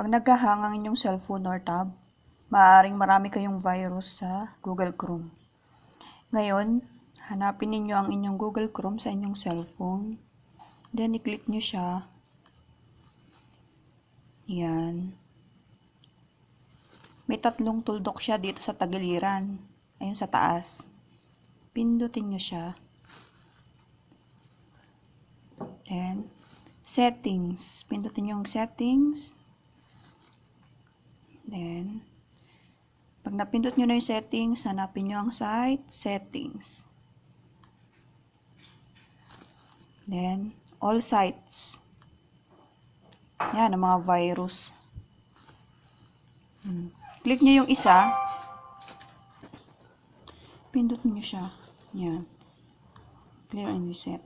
Pag nagkahang ang inyong cellphone or tab, maaaring marami kayong virus sa Google Chrome. Ngayon, hanapin ninyo ang inyong Google Chrome sa inyong cellphone. Then, i-click nyo siya. Yan. May tatlong tuldok siya dito sa tagiliran. Ayun sa taas. Pindutin nyo siya. Then, settings. Pindutin yung settings. Then, pag napindot nyo na yung settings, hanapin nyo ang site, settings. Then, all sites. Yan, ang mga virus. Hmm. Click nyo yung isa. Pindot nyo siya. Yan. Clear and reset.